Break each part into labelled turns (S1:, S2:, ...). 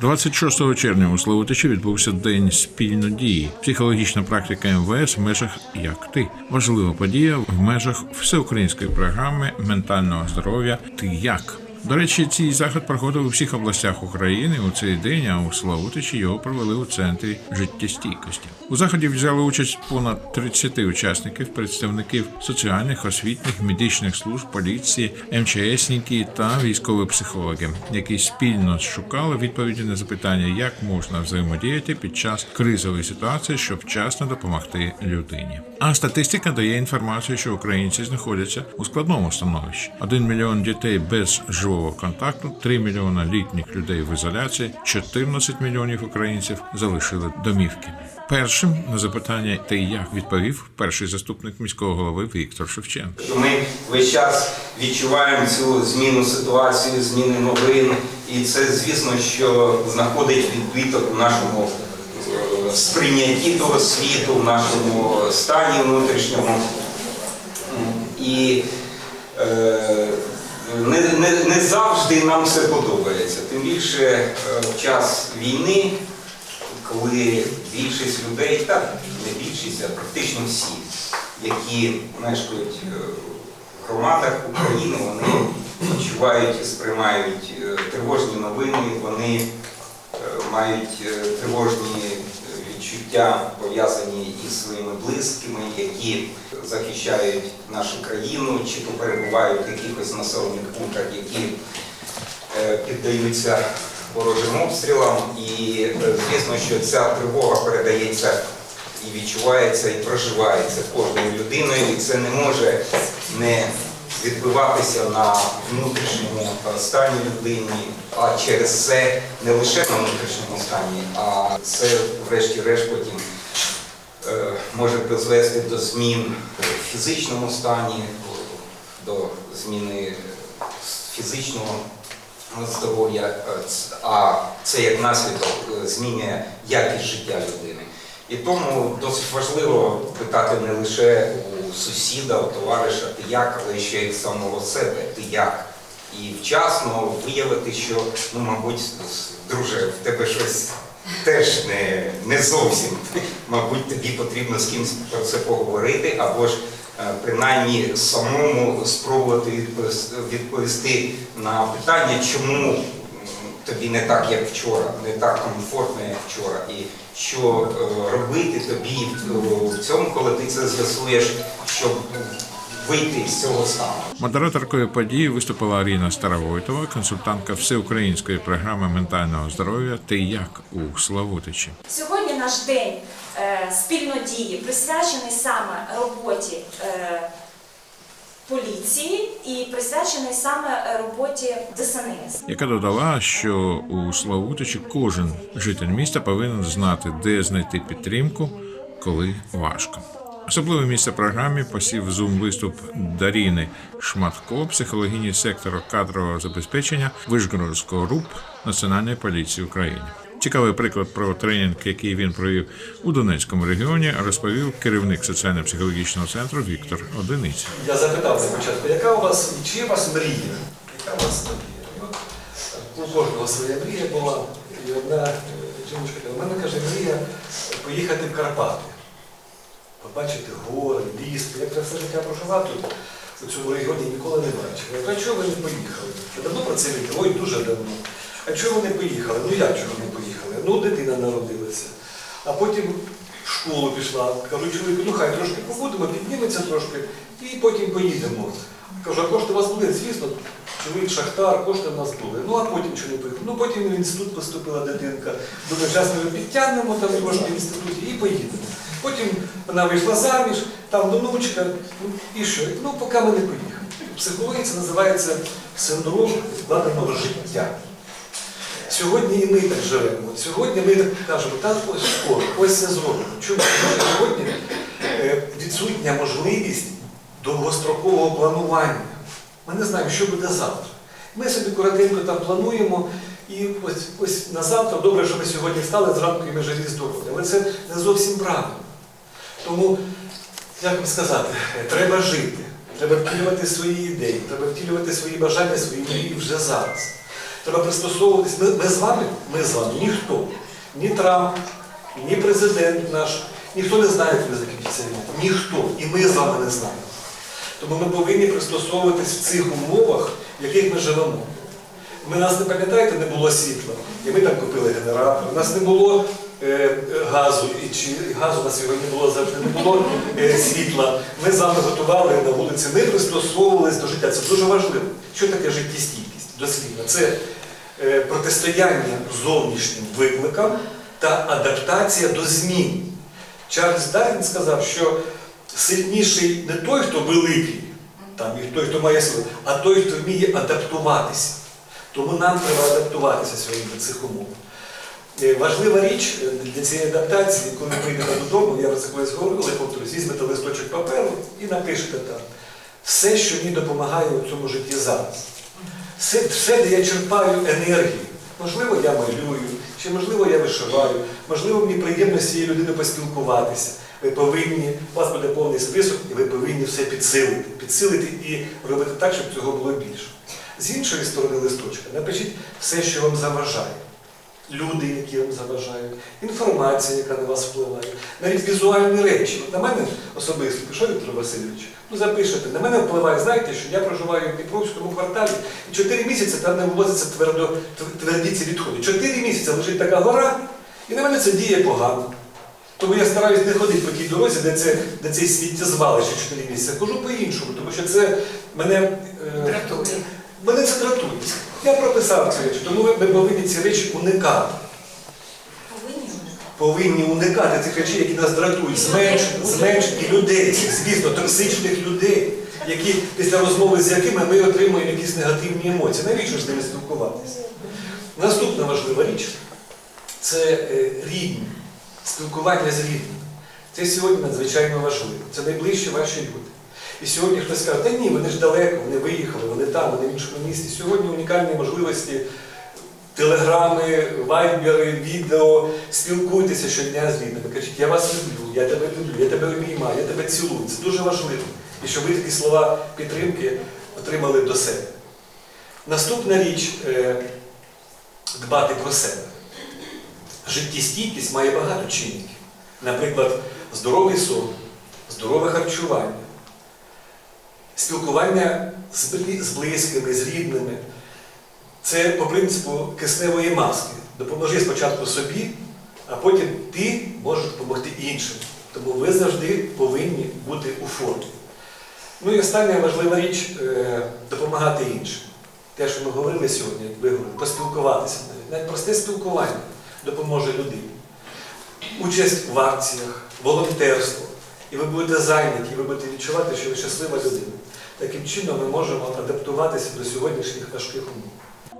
S1: 26 червня у Славутичі відбувся день спільнодії, психологічна практика МВС в межах як ти важлива подія в межах всеукраїнської програми ментального здоров'я Ти як. До речі, цей заход проходив у всіх областях України у цей день, а у Славутичі його провели у центрі життєстійкості. У заході взяли участь понад 30 учасників, представників соціальних, освітніх, медичних служб, поліції, МЧСники та військові психологи, які спільно шукали відповіді на запитання, як можна взаємодіяти під час кризової ситуації, щоб вчасно допомогти людині. А статистика дає інформацію, що українці знаходяться у складному становищі: 1 мільйон дітей без живого контакту, 3 мільйона літніх людей в ізоляції, 14 мільйонів українців залишили домівки. Першим на запитання ти як відповів перший заступник міського голови Віктор Шевченко.
S2: ми весь час відчуваємо цю зміну ситуації, зміни новин, і це, звісно, що знаходить відбиток у нашому сприйнятті того світу, в нашому стані внутрішньому. І е, не, не, не завжди нам все подобається. Тим більше е, в час війни, коли більшість людей, так не більшість, а практично всі, які мешкають е, в громадах України, вони відчувають і сприймають е, тривожні новини, вони мають тривожні відчуття пов'язані із своїми близькими, які захищають нашу країну, чи то перебувають в якихось населених пунктах, які е, піддаються ворожим обстрілам. І е, звісно, що ця тривога передається і відчувається, і проживається кожною людиною, і це не може не відбиватися на внутрішньому е, стані людини, а через це не лише на внутрішньому стані, а це, врешті-решт, потім е, може призвести до змін в фізичному стані, до зміни фізичного здоров'я, а це як наслідок е, змінює якість життя людини. І тому досить важливо питати не лише сусіда, у товариша, ти як, але ще й самого себе, ти як. І вчасно виявити, що, ну, мабуть, друже, в тебе щось теж не, не зовсім. Мабуть, тобі потрібно з кимось про це поговорити, або ж е, принаймні самому спробувати відповісти, на питання, чому тобі не так, як вчора, не так комфортно, як вчора, і що е, робити тобі в- цьому, коли ти це з'ясуєш, щоб вийти з цього стану.
S1: Модераторкою події виступила Аріна Старовойтова, консультантка всеукраїнської програми ментального здоров'я Ти як у Славутичі.
S3: Сьогодні наш день е, спільнодії присвячений саме роботі е, поліції і присвячений саме роботі ДСНС.
S1: яка додала, що у Славутичі кожен житель міста повинен знати, де знайти підтримку, коли важко. Особливе місце програмі посів зум виступ Даріни Шматко, психологині сектору кадрового забезпечення Вишгородського РУП Національної поліції України. Цікавий приклад про тренінг, який він провів у Донецькому регіоні, розповів керівник соціально-психологічного центру Віктор Одиниця.
S4: Я запитав спочатку, яка у вас, чи у вас мрія? Яка у вас мрія? У кожного своя мрія була. І одна е, жіночка каже, у мене каже, мрія поїхати в Карпати, побачити гори, ліс. Я вже все життя прожила тут, у цьому регіоні ніколи не бачив. Я а чого ви не поїхали? Я давно про це відео, ой, дуже давно. А чого ви не поїхали? Ну як чого не? Ну, дитина народилася. А потім в школу пішла. Кажу, чоловіку, ну хай трошки побудемо, підніметься трошки і потім поїдемо. Кажу, а кошти у вас були, звісно, чоловік шахтар, кошти в нас були. Ну а потім не поїхав? Ну потім в інститут поступила дитинка. Думаю, зараз ми підтягнемо там трошки в інституті і поїдемо. Потім вона вийшла заміж, там внучка, ну і що? Ну, поки ми не поїхали. В психології це називається синдром відкладеного життя. Сьогодні і ми так живемо. Сьогодні ми так кажемо, так ось скоро, ось це зробимо. Чому? Сьогодні е, відсутня можливість довгострокового планування. Ми не знаємо, що буде завтра. Ми собі коротенько там плануємо, і ось, ось на завтра добре, що ми сьогодні встали зранку і ми живі здорові. Але це не зовсім правильно. Тому, як вам сказати, треба жити, треба втілювати свої ідеї, треба втілювати свої бажання, свої мрії вже зараз. Треба пристосовуватись. Ми, ми з вами, ми з вами, ніхто, ні Трамп, ні президент наш, ніхто не знає, коли закінчиться війна. Ніхто. І ми з вами не знаємо. Тому ми повинні пристосовуватись в цих умовах, в яких ми живемо. Ми нас не пам'ятаєте, не було світла. І ми там купили генератор. У нас не було е, е, газу, і чи газу у нас його не було завжди, не було е, світла. Ми з вами готували на вулиці. Ми пристосовувались до життя. Це дуже важливо. Що таке життєстійкість? Дослідно. Це е, протистояння зовнішнім викликам та адаптація до змін. Чарльз Дарвін сказав, що сильніший не той, хто великий, там, і той, хто має силу, а той, хто вміє адаптуватися. Тому нам треба адаптуватися сьогодні до цих умов. Е, Важлива річ е, для цієї адаптації, коли ви прийдете додому, я про це колись говорив, але повторюсь, візьмете листочок паперу і напишете там все, що мені допомагає у цьому житті зараз. Все, все, де я черпаю енергію. Можливо, я малюю, чи можливо я вишиваю, можливо, мені приємно з цією людиною поспілкуватися. Ви повинні, у вас буде повний список, і ви повинні все підсилити. Підсилити і робити так, щоб цього було більше. З іншої сторони листочка напишіть все, що вам заважає. Люди, які вам заважають, інформація, яка на вас впливає, навіть візуальні речі. От на мене особисто пішов Віктор Васильович, ну запишете, на мене впливає, знаєте, що я проживаю в Дніпровському кварталі, і 4 місяці там не вивозяться твердо, тверді ці відходи. 4 місяці лежить така гора, і на мене це діє погано. Тому я стараюсь не ходити по тій дорозі, де це, де це сміттєзвалище 4 місяці. Хожу по-іншому, тому що це мене. е, Мене це дратує. Я прописав ці речі, тому ми повинні ці речі уникати.
S3: Повинні уникати.
S4: Повинні уникати цих речей, які нас дратують, зменшити, зменшити людей, звісно, токсичних людей, які після розмови з якими ми отримуємо якісь негативні емоції. Навіщо ж з ними спілкуватися? Наступна важлива річ це е, рідні, спілкування з рідними. Це сьогодні надзвичайно важливо. Це найближчі ваші люди. І сьогодні хтось каже, та ні, вони ж далеко, вони виїхали, вони там, вони в іншому місті. Сьогодні унікальні можливості, телеграми, вайбери, відео, спілкуйтеся щодня з рідними. Кажіть, я вас люблю, я тебе люблю, я тебе обіймаю, я тебе цілую. Це дуже важливо. І щоб ви такі слова підтримки отримали до себе. Наступна річ е, дбати про себе. Життєстійкість має багато чинників. Наприклад, здоровий сон, здорове харчування, спілкування з близькими, з рідними. Це по принципу кисневої маски. Допоможи спочатку собі, а потім ти можеш допомогти іншим. Тому ви завжди повинні бути у формі. Ну і остання важлива річ е, допомагати іншим. Те, що ми говорили сьогодні, як ви говорили, поспілкуватися навіть. Навіть просте спілкування допоможе людині. Участь в акціях, волонтерство. І ви будете зайняті, і ви будете відчувати, що ви щаслива людина. Таким чином ми можемо адаптуватися до сьогоднішніх важких умов.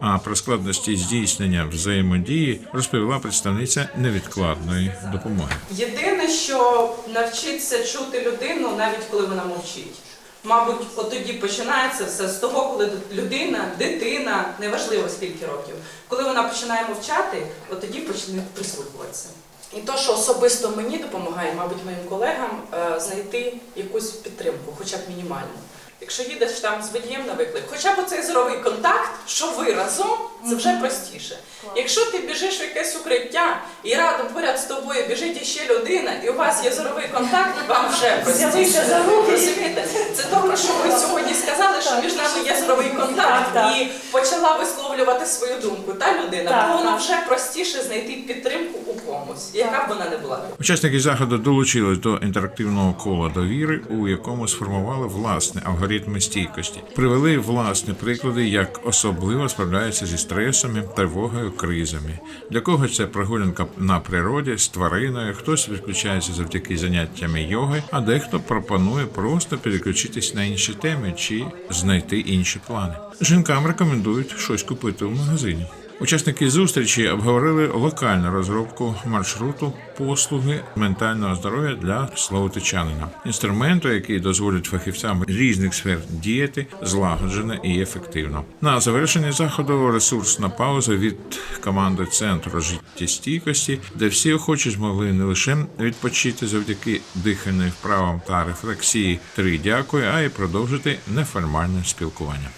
S1: А про складності здійснення взаємодії розповіла представниця невідкладної допомоги.
S5: Єдине, що навчитися чути людину, навіть коли вона мовчить. Мабуть, от тоді починається все з того, коли людина, дитина, неважливо скільки років, коли вона починає мовчати, от тоді почне прислухуватися. І то, що особисто мені допомагає, мабуть, моїм колегам е, знайти якусь підтримку, хоча б мінімальну. Якщо їдеш там з водієм на виклик, хоча б оцей зоровий контакт, що ви разом, це вже простіше. Якщо ти біжиш в якесь укриття і радом поряд з тобою біжить іще людина, і у вас є зоровий контакт, вам вже простіше. Розумієте? Це то, про що ви сьогодні сказали, що між нами є зоровий контакт,
S3: Так, так.
S5: і почала висловлювати свою думку. Та людина, то воно вже простіше знайти підтримку у комусь, яка б вона не була.
S1: Учасники заходу долучились до інтерактивного кола довіри, у якому сформували власні алгоритми стійкості, привели власні приклади, як особливо справляються зі стресами, тривогою, кризами. Для когось це прогулянка на природі з твариною, хтось відключається завдяки заняттями йоги, а дехто пропонує просто переключитись на інші теми чи знайти інші плани. Жінкам рекомендують щось купити в магазині. Учасники зустрічі обговорили локальну розробку маршруту послуги ментального здоров'я для словотичанина, інструменту, який дозволить фахівцям різних сфер діяти злагоджено і ефективно. На завершення заходу ресурсна пауза від команди центру життєстійкості, де всі охочі змогли не лише відпочити завдяки дихальним вправам та рефлексії три дякую, а й продовжити неформальне спілкування.